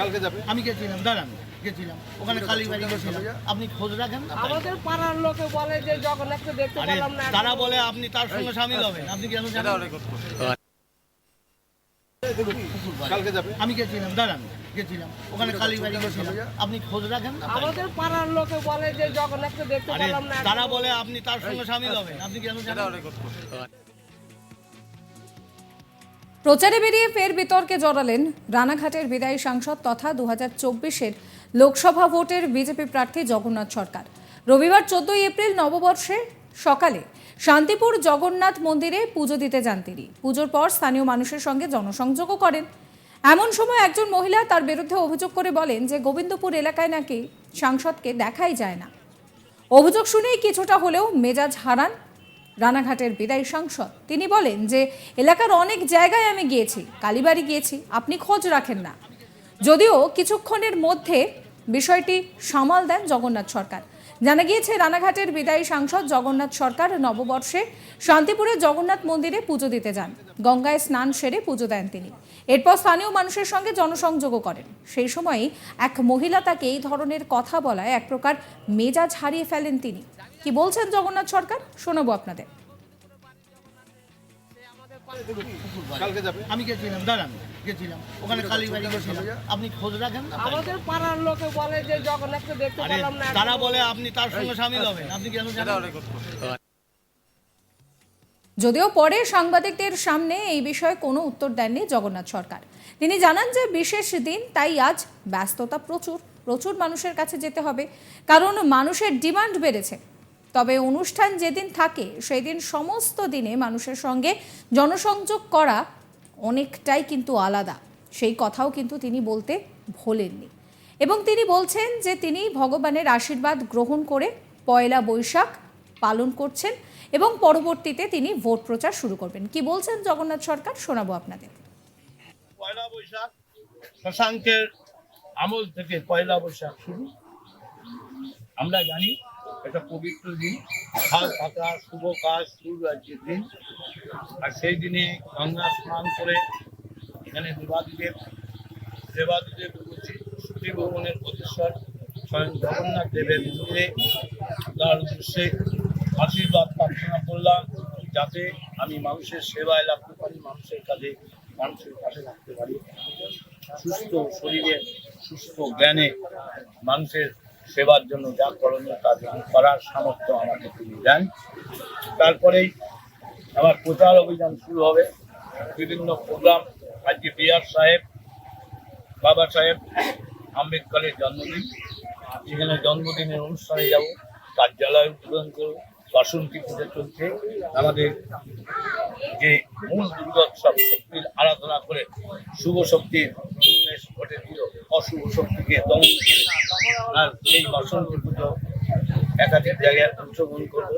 কালকে যাবে? আমি গেছিলাম দাঁড়ান গেছিলাম। ওখানে কালীবাড়ি গেছিলাম। আপনি খোঁজ রাখেন না? আমাদের পাড়ার লোকে বলে যে জগন্নাথকে দেখতে পেলাম না তারা বলে আপনি তার সঙ্গে সামিল হবেন আপনি কেন জানেন কালকে যাবে? আমি গেছিলাম দাঁড়ান গেছিলাম। ওখানে গেছিলাম। আপনি খোঁজ রাখেন না? আমাদের পাড়ার লোকে বলে যে জগন্নাথকে দেখতে পেলাম না তারা বলে আপনি তার সঙ্গে সামিল হবেন আপনি কেন জানেন প্রচারে বেরিয়ে ফের বিতর্কে জড়ালেন রানাঘাটের বিদায়ী সাংসদ তথা দু হাজার লোকসভা ভোটের বিজেপি প্রার্থী জগন্নাথ সরকার। রবিবার চোদ্দই এপ্রিল নববর্ষে সকালে শান্তিপুর জগন্নাথ মন্দিরে পুজো দিতে যান তিনি। পুজোর পর স্থানীয় মানুষের সঙ্গে জনসংযোগও করেন। এমন সময় একজন মহিলা তার বিরুদ্ধে অভিযোগ করে বলেন যে, গোবিন্দপুর এলাকায় নাকি সাংসদকে দেখাই যায় না। অভিযোগ শুনেই কিছুটা হলেও মেজাজ হারান রানাঘাটের বিদায়ী সাংসদ। তিনি বলেন যে, এলাকার অনেক জায়গায় আমি গিয়েছি, কালীবাড়ি গিয়েছি, আপনি খোঁজ রাখেন না। যদিও কিছুক্ষণের মধ্যে বিষয়টি সামাল দেন জগন্নাথ সরকার। জানা গিয়েছে, রানাঘাটের বিদায়ী সাংসদ জগন্নাথ সরকার নববর্ষে শান্তিপুরের জগন্নাথ মন্দিরে পুজো দিতে যান। গঙ্গায় স্নান সেরে পুজো দেন তিনি। এরপর স্থানীয় মানুষের সঙ্গে জনসংযোগও করেন। সেই সময়ই এক মহিলা তাকে এই ধরনের কথা বলায় এক প্রকার মেজাজ হারিয়ে ফেলেন তিনি। কি বলছেন জগন্নাথ সরকার? শোনাবো আপনাদের। আমি গেছিলাম দাঁড়ান গেছিলাম। ওখানে কালীবাড়ি গেছিলাম। আপনি খোঁজ রাখেন আমাদের পাড়ার লোকে বলে যে জগন্নাথকে দেখতে পেলাম না। তারা বলে আপনি তার সঙ্গে সামিল হবেন। আপনি কেন জানেন? যদিও পরে সাংবাদিকদের সামনে এই বিষয়ে কোনো উত্তর দেননি জগন্নাথ সরকার। তিনি জানান যে বিশেষ দিন, তাই আজ ব্যস্ততা প্রচুর প্রচুর মানুষের কাছে যেতে হবে। কারণ মানুষের ডিমান্ড বেড়েছে। তবে অনুষ্ঠান যেদিন থাকে সেই দিন সমস্ত দিনে মানুষের সঙ্গে জনসংযোগ করা অনেকটাই কিন্তু আলাদা। সেই কথাও কিন্তু তিনি বলতে ভোলেননি। এবং তিনি বলছেন যে তিনি ভগবানের আশীর্বাদ গ্রহণ করে পয়লা বৈশাখ পালন করছেন। এবং পরবর্তীতে তিনি ভোট প্রচার শুরু করবেন। কি বলছেন জগন্নাথ সরকার? শোনাবো আপনাদের। পয়লা বৈশাখ, শশাঙ্কের আমল থেকে পয়লা বৈশাখ শুরু। আমরা জানি এটা পবিত্র দিন। ফল পাতা, শুভ কাজ আজকের দিন। আর সেই দিনে গঙ্গা স্নান করে এখানে দেবাদিদেব দেবাদিদেব উপস্থিত শ্রী ভবনের প্রতিষ্ঠার স্বয়ং জগন্নাথ দেবের মন্দিরে তার উদ্দেশ্যে আশীর্বাদ প্রার্থনা করলাম যাতে আমি মানুষের সেবায় লাগতে পারি, মানুষের কাজে, মানুষের পাশে থাকতে পারি। সুস্থ শরীরে, সুস্থ জ্ঞানে মানুষের সেবার জন্য যা করণীয় তা করার সামর্থ্য আমাকে তিনি দেন। তারপরেই আমার প্রচার অভিযান শুরু হবে। বিভিন্ন প্রোগ্রাম, আজকে বিআর সাহেব, বাবা সাহেব, আম্বেদকরের জন্মদিন। সেখানে জন্মদিনের অনুষ্ঠানে যাব, কার্যালয় উদ্বোধন করব। বাসন্তী পুজো চলছে। আমাদের যে মূল দুর্গোৎসব শক্তির আরাধনা করে শুভ শক্তির উন্মেষ ঘটে দিল, অশুভ শক্তিকে দমন আর সেই বাসন্তী পুজো একাধিক জায়গায় অংশগ্রহণ করব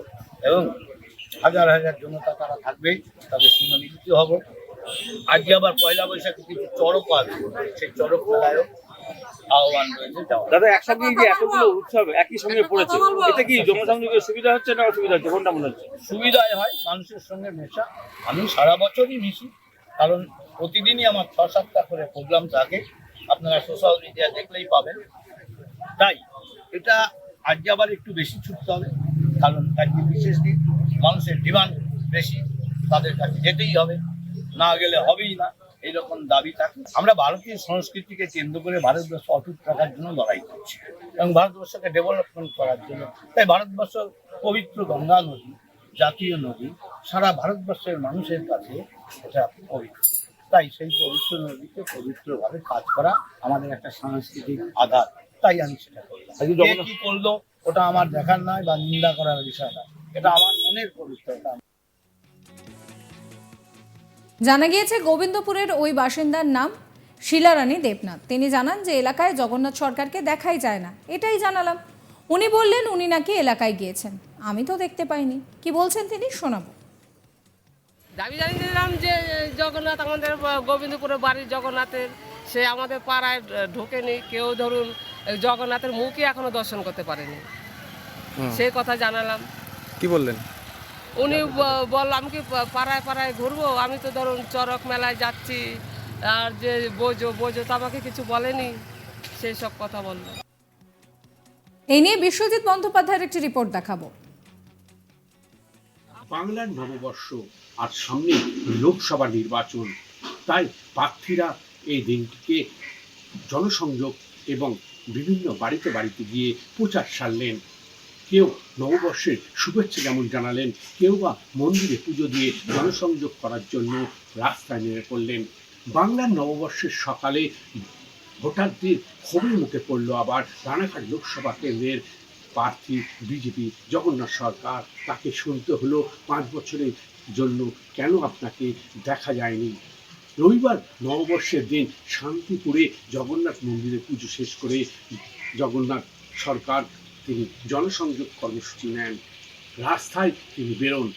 এবং হাজার হাজার জনতা তারা থাকবেই তাদের সঙ্গে মিলিত হব। আজকে আবার পয়লা বৈশাখে কিছু চড়ক আছে। সেই চড়ক মেলায়ও আহ্বান রয়েছে দাদা একসঙ্গে যে এতগুলো উৎসব একই সঙ্গে পড়েছে এতে কি জনসংযোগের সুবিধা হচ্ছে না অসুবিধা হচ্ছে? কোনটা মনে হচ্ছে? সুবিধায় হয় মানুষের সঙ্গে মেশা। আমি সারা বছরই মিশি কারণ প্রতিদিনই আমার ছ সাতটা করে প্রোগ্রাম থাকে। আপনারা সোশ্যাল মিডিয়া দেখলেই পাবেন। তাই এটা আজকে আবার একটু বেশি ছুটতে হবে কারণ আজকে বিশেষ দিন। মানুষের ডিমান্ড বেশি তাদের কাছে যেতেই হবে। না গেলে হবেই না। এইরকম দাবি থাকে। আমরা ভারতীয় সংস্কৃতিকে কেন্দ্র করে ভারতবর্ষ অটুট রাখার জন্য লড়াই করছি এবং ভারতবর্ষকে ডেভেলপমেন্ট করার জন্য। তাই ভারতবর্ষ পবিত্র গঙ্গা নদী জাতীয় নদী সারা ভারতবর্ষের মানুষের কাছে এটা পবিত্র। তাই সেই পবিত্র নদীকে পবিত্রভাবে কাজ করা আমাদের একটা সাংস্কৃতিক আধার। তাই আমি সেটা করলাম। কি করল ওটা আমার দেখার নয় বা নিন্দা করার বিষয় নয়। এটা আমার মনের পবিত্রতা। জানা গিয়েছে গোবিন্দপুরের ওই বাসিন্দার নাম শিলারানী দেবনাথ। তিনি জানান যে এলাকায় জগন্নাথ সরকারকে দেখাই যায় না। এটাই জানালাম। উনি বললেন উনি নাকি এলাকায় গিয়েছেন। আমি তো দেখতে পাইনি। কি বলছেন তিনি? শোনাবো। দাবি জানিয়েছিলাম যে জগন্নাথ আমাদের গোবিন্দপুরের বাড়ির জগন্নাথের। সে আমাদের পাড়ায় ঢোকেনি। কেউ ধরুন জগন্নাথের মুখই এখনও দর্শন করতে পারেনি। সেই কথা জানালাম। কি বললেন? উনি বলল আমি কি পাড়ায় পাড়ায় ঘুরবো? আমি তো ধরুন চরক মেলায় যাচ্ছি আর যে বোঝো বোঝো তো আমাকে কিছু বলেনি। সেই সব কথা বলল। এই নিয়ে বিশ্বজিৎ বন্দ্যোপাধ্যায়ের একটি রিপোর্ট দেখাবো। বাংলার নববর্ষ আর সামনে লোকসভা নির্বাচন তাই প্রার্থীরা এই দিনটিকে জনসংযোগ এবং বিভিন্ন বাড়িতে বাড়িতে গিয়ে প্রচার সারলেন। কেউ নববর্ষের শুভেচ্ছা যেমন জানালেন, কেউ বা মন্দিরে পুজো দিয়ে জনসংযোগ করার জন্য রাস্তায় নেমে পড়লেন। বাংলার নববর্ষের সকালে ভোটারদের ক্ষোভের মুখে পড়ল আবার রানাঘাট লোকসভা কেন্দ্রের প্রার্থী বিজেপি জগন্নাথ সরকার। তাকে শুনতে হলো পাঁচ বছরের জন্য কেন আপনাকে দেখা যায়নি? রবিবার নববর্ষের দিন শান্তিপুরে জগন্নাথ মন্দিরে পুজো শেষ করে জগন্নাথ সরকার তিনি জনসংযোগ কর্মসূচি নেন রাস্তায় তিনি বেরোন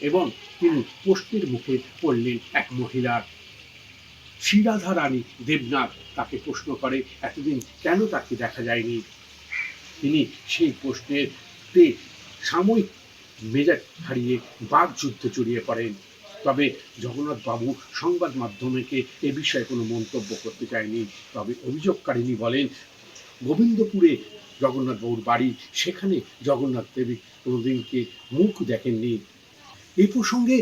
এবং তিনি প্রশ্নের মুখে পড়লেন এক মহিলার। শ্রীরাধা রানী দেবনাথ তাকে প্রশ্ন করে, এতদিন কেন তাকে দেখা যায়নি? তিনি সেই প্রশ্নের তে সাময়িক মেজাজ হারিয়ে বাঘ যুদ্ধে জড়িয়ে পড়েন। তবে জগন্নাথ বাবু সংবাদ মাধ্যমকে এ বিষয়ে কোনো মন্তব্য করতে চায়নি। তবে অভিযোগকারিনী বলেন, গোবিন্দপুরে জগন্নাথ বাবুর বাড়ি, সেখানে জগন্নাথ দেবী কোনোদিনকে মুখ দেখেননি। এই প্রসঙ্গে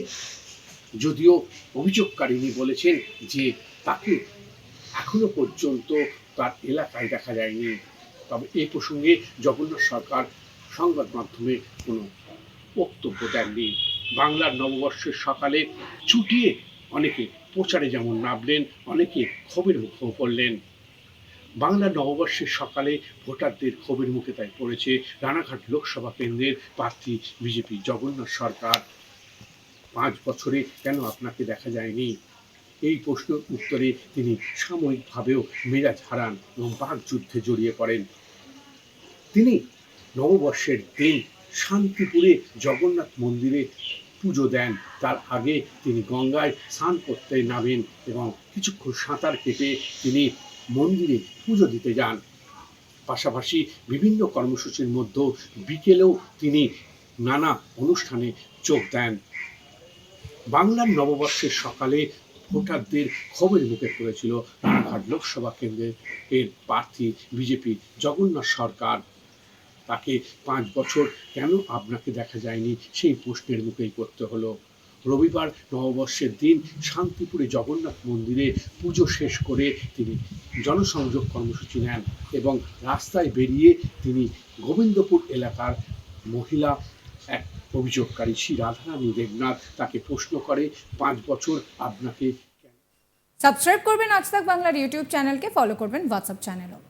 যদিও অভিযোগকারিনী বলেছেন যে তাকে এখনও পর্যন্ত তার এলাকায় দেখা যায়নি। তবে এই প্রসঙ্গে জগন্নাথ সরকার সংবাদ মাধ্যমে কোনো বক্তব্য দেননি। বাংলার নববর্ষের সকালে ছুটিয়ে অনেকে প্রচারে যেমন নামলেন, অনেকে ক্ষোভের মুখেও পড়লেন। বাংলার নববর্ষের সকালে ভোটারদের ক্ষোভের মুখে তাই পড়েছে রানাঘাট লোকসভা কেন্দ্রের প্রার্থী বিজেপি, জগন্নাথ সরকার। পাঁচ বছরে কেন আপনাকে দেখা যায়নি? এই প্রশ্নের উত্তরে তিনি সাময়িকভাবেও মেজাজ হারান এবং বাঘ যুদ্ধে জড়িয়ে পড়েন। তিনি নববর্ষের দিন শান্তিপুরে জগন্নাথ মন্দিরে পুজো দেন। তার আগে তিনি গঙ্গায় স্নান করতে নামেন এবং কিছুক্ষণ সাঁতার কেটে তিনি মন্দিরে পুজো দিতে যান। পাশাপাশি বিভিন্ন কর্মসূচির মধ্যেও বিকেলেও তিনি নানা অনুষ্ঠানে যোগ দেন। বাংলার নববর্ষের সকালে ভোটারদের ক্ষোভের মুখে পড়েছিল রানাঘাট লোকসভা কেন্দ্রের এর প্রার্থী বিজেপি জগন্নাথ সরকার। তাকে পাঁচ বছর কেন আপনাকে দেখা যায়নি সেই প্রশ্নের মুখেই করতে হলো। রবিবার নববর্ষের দিন শান্তিপুরে জগন্নাথ মন্দিরে পুজো শেষ করে তিনি জনসংযোগ কর্মসূচি নেন এবং রাস্তায় বেরিয়ে তিনি গোবিন্দপুর এলাকার মহিলা, এক অভিযোগকারী শ্রী রাধারানী দেবনাথ তাকে প্রশ্ন করে, পাঁচ বছর আপনাকে সাবস্ক্রাইব করবেন আজ তাক বাংলার ইউটিউব চ্যানেলকে ফলো করবেন হোয়াটসঅ্যাপ চ্যানেলও